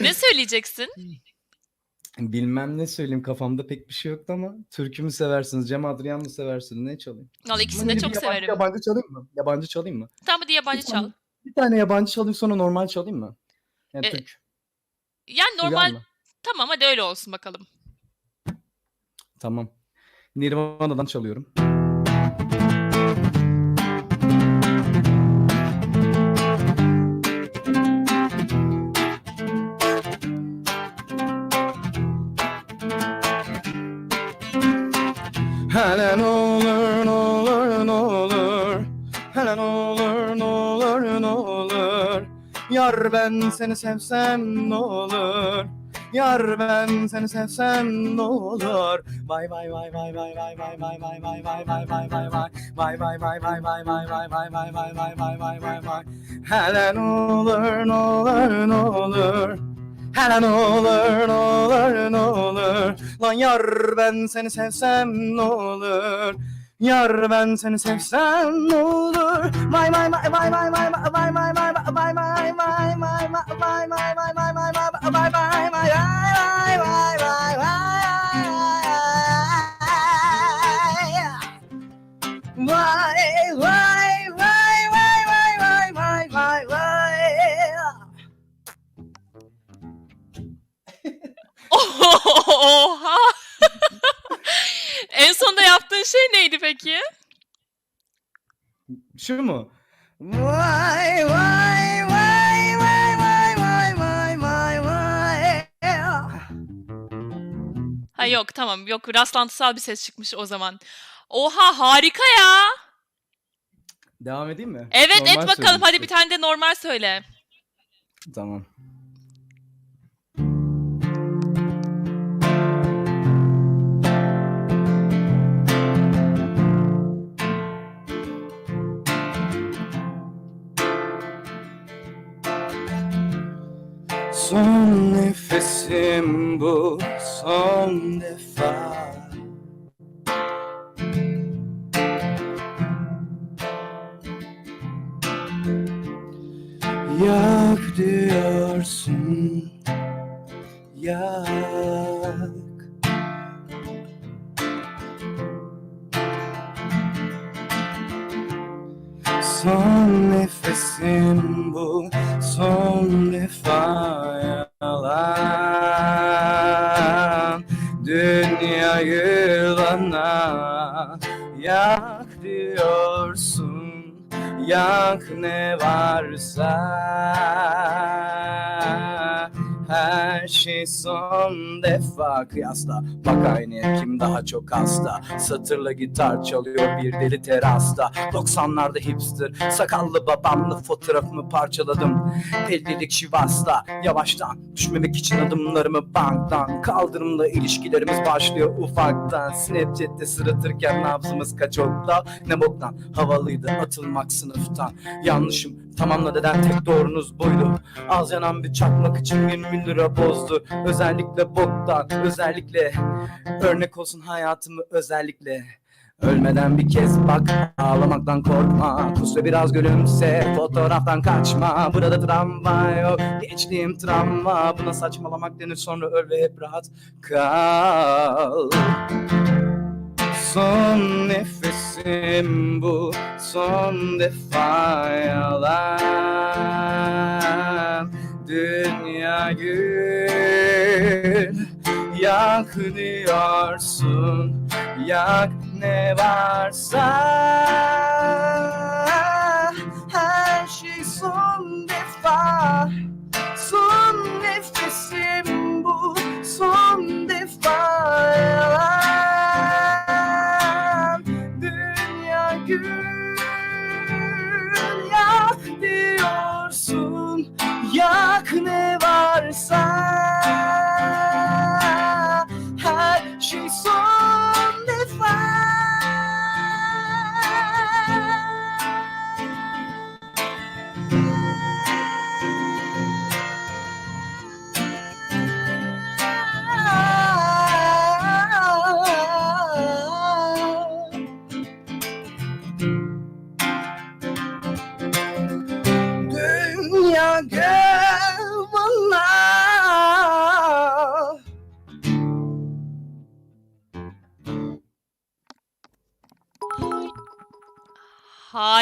Ne söyleyeceksin? Bilmem ne söyleyeyim kafamda pek bir şey yoktu ama türkü mü seversiniz, Cem Adrian mı seversiniz, ne çalayım? Valla ikisini de bir çok yabancı, severim. Yabancı çalayım mı? Yabancı çalayım mı? Tamam hadi Bir yabancı tane, çal. bir tane yabancı çalayım sonra normal çalayım mı? Yani E, Türk. yani Uyar normal mı? tamam hadi öyle olsun bakalım. Tamam. Nirvana'dan çalıyorum. Hele ne olur ne olur ne olur Hele olur ne olur ne olur Yar ben seni sevsem ne olur Yar ben seni sevsem ne olur vay vay vay vay vay vay vay vay vay vay vay vay vay vay Vay vay vay vay vay vay vay vay vay vay vay vay vay vay vay Hele ne olur ne olur ne olur Hele ne olur ne olur ne olur Lan yar ben seni sevsem ne olur Yar ben seni sevsem ne olur Vay vay vay vay vay vay vay vay vay vay vay şey neydi peki? Şu mu? Vay vay vay vay vay vay vay vay vay Ha yok tamam yok rastlantısal bir ses çıkmış o zaman. Oha harika ya. Devam edeyim mi? Evet Normal et bakalım hadi bir tane de normal söyle. Tamam. Son nefesim bu son defa. Yak diyorsun Yak. Son nefesim bana yak diyorsun Yak ne varsa her şey son defa kıyasla. Bak aynaya kim daha çok hasta? Satırla gitar çalıyor bir deli terasta. 90'larda hipster Sakallı babamla fotoğrafımı parçaladım. 50'lik şivasla Yavaştan düşmemek için adımlarımı banktan Kaldırımla ilişkilerimiz başlıyor ufaktan. Snapchat'te sırıtırken nabzımız kaç oktav? Ne boktan? Havalıydı atılmak sınıftan. Yanlışım tamamla deden tek doğrunuz buydu. Az yanan bir çakmak için 20 lira bozdu. Özellikle boktan özellikle. Örnek olsun hayatımı özellikle. Ölmeden bir kez bak ağlamaktan korkma. Kus biraz gülümse fotoğraftan kaçma. Burada travma yok geçtiğim travma Buna saçmalamak denir sonra öl ve hep rahat kal Son nefesim bu son defa yalan Dünya gül yak diyorsun Yak ne varsa. Her şey son defa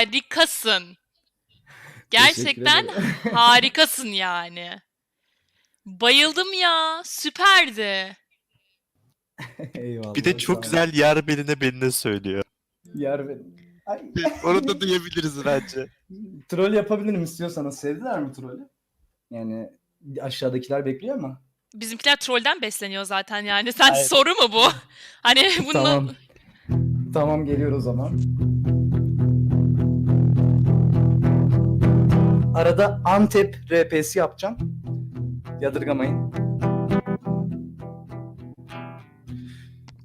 Harikasın. Gerçekten harikasın yani. Bayıldım ya. Süperdi. Eyvallah. Bir de çok güzel yer beline beline söylüyor. Yer. Ay. Onu da duyabiliriz bence. Troll yapabilirim istiyorsanız. Sevdiler mi trolü? Yani aşağıdakiler bekliyor ama. Bizimkiler trollden besleniyor zaten yani. Sen Hayır. soru mu bu? Hani bunu Tamam. Tamam geliyor o zaman. Arada Antep RP'si yapacağım. Yadırgamayın.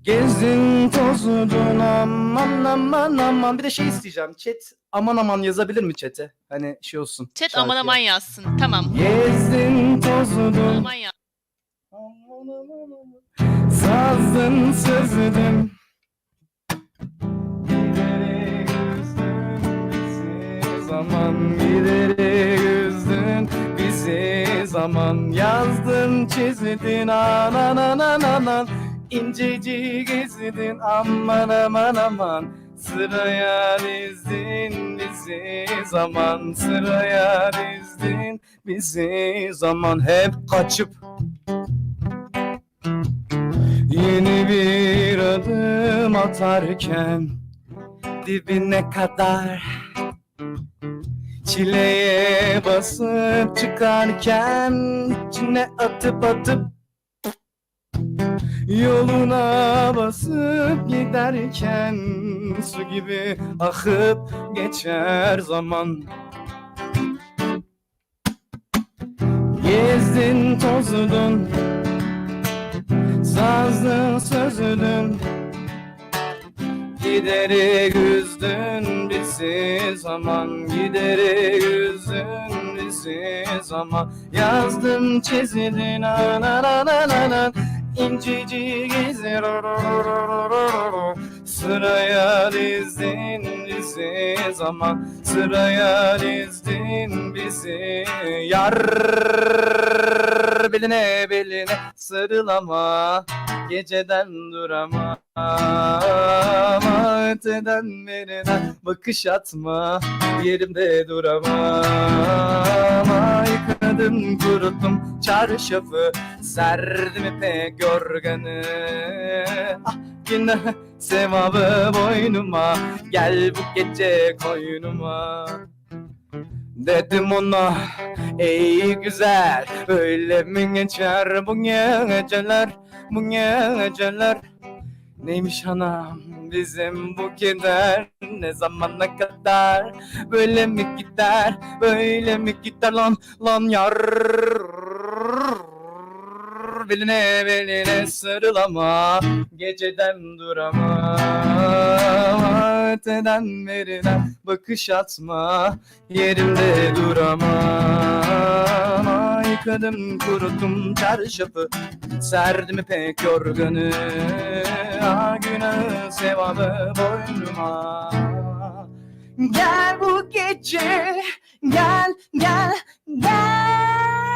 Gezdin tozdun aman aman aman. Bir de şey isteyeceğim. Chat aman aman yazabilir mi chat'e? Hani şey olsun. chat aman şarkıya. aman yazsın. Tamam. Gezdin tozdun. Aman ya. Aman aman aman. Sazdın sözüdün. Zaman zaman yazdın çizdin anan anan anan incecik ezdin aman aman aman. Sıraya dizdin bizi zaman sıraya dizdin bizi zaman. Hep kaçıp Yeni bir adım atarken dibine kadar Çileye basıp çıkarken içine atıp atıp Yoluna basıp giderken su gibi akıp geçer zaman. Gezdin tozdun Sazdın sözüdün Giderek üzdün bizi zaman Giderek üzdün bizi zaman. Yazdın çizildin anan anan anan İncecik izler Sıraya dizdin bizi zaman. Sıraya dizdin bizi Yar beline beline sarılama. Geceden durama Öteden berine bakış atma. Yerimde duramam. Yıkadım kuruttum çarşafı Serdim ipek yorganı Ah günah sevabı boynuma Gel bu gece koynuma Dedim ona ey güzel Öyle mi geçer bu geceler Bu geceler? Neymiş anam bizim bu keder Ne zamana kadar? Böyle mi gider Böyle mi gider lan Lan yar? Beline beline sarılama Geceden duramam Öteden beriden bakış atma Yerimde duramam. Yıkadım kuruttum çarşafı Serdim pek yorganı. Ah günahı sevabı boynuma. Gel bu gece Gel gel gel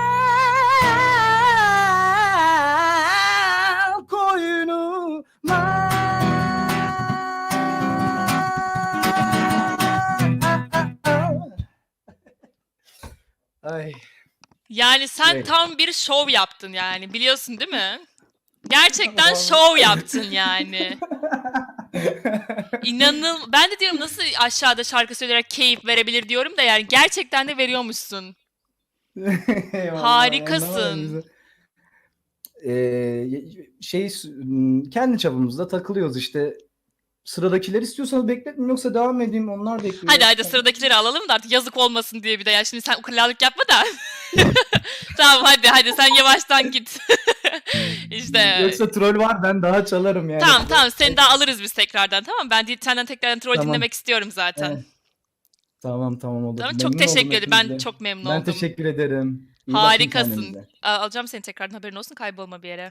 Ay Yani sen Evet. tam bir şov yaptın yani. Biliyorsun değil mi? Gerçekten şov yaptın yani. İnanıl ben de diyorum nasıl aşağıda şarkı söyleyerek keyif verebilir diyorum da yani gerçekten de veriyormuşsun. Harikasın. Ee, şey kendi çapımızda takılıyoruz işte. Sıradakiler istiyorsanız bekletmeyeyim yoksa devam edeyim onlar da ekliyor. Hadi hadi sıradakileri alalım da artık yazık olmasın diye bir de ya şimdi sen ukulalık yapma da. tamam hadi hadi sen yavaştan git. işte. Yoksa troll var ben daha çalarım yani. Tamam tamam seni daha alırız biz tekrardan tamam Ben di- senden tekrardan troll Tamam. dinlemek istiyorum zaten. Evet. Tamam tamam olur. Tamam, çok Memnun oldum teşekkür ederim. Ben çok memnun Ben oldum. teşekkür ederim. İyi bakın Harikasın. kendinize. Aa, Alacağım seni tekrardan haberin olsun kaybolma bir yere.